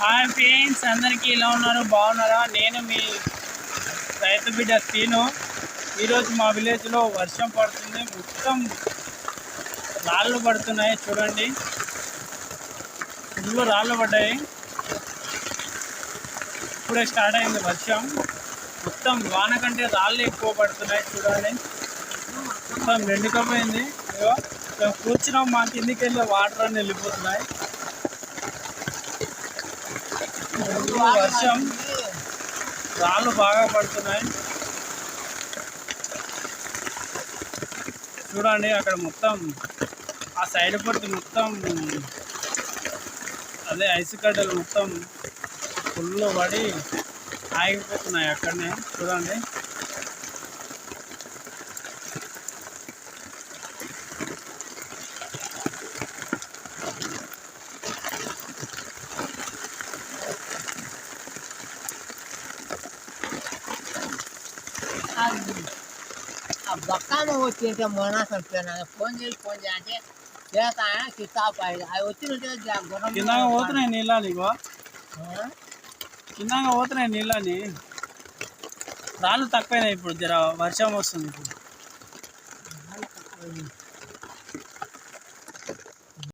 Hi friends అందరికీ ఎలా ఉన్నారు? బాగున్నారా? నేను మీ రైతు బిడ్డ శ్రీను ఈరోజు మా విలేజ్లో వర్షం పడుతుంది. మొత్తం రాళ్ళు పడుతున్నాయి. చూడండి. ఫుల్ రాళ్ళు పడ్డాయి. ఇప్పుడే స్టార్ట్ అయింది వర్షం. మొత్తం వాన కంటే రాళ్ళు ఎక్కువ పడుతున్నాయి. చూడండి. మొత్తం ఎండుకపోయింది కూర్చున్నాం. మా కిందికి వెళ్ళి వాటర్ అని వెళ్ళిపోతున్నాయి. ఫుల్ వర్షం రాళ్ళు బాగా పడుతున్నాయి. చూడండి అక్కడ మొత్తం ఆ సైడ్ పడితే మొత్తం అదే ఐస్ గడ్డలు మొత్తం ఫుల్ పడి ఆగిపోతున్నాయి అక్కడనే. చూడండి. ఆ బొక్కామ వచ్చింటే మొన్న చంపాను ఫోన్ చేసి ఫోన్ చేయంటే చేస్తా కితాబ్ అవి వచ్చినట్టే గుర్రం కిందగా పోతున్నాయి నీళ్ళని ఇగో. ఆ? కిందగా పోతున్నాయి నీళ్ళని. రాళ్ళు తక్కువైనాయి ఇప్పుడు జర వర్షం వస్తుంది ఇప్పుడు.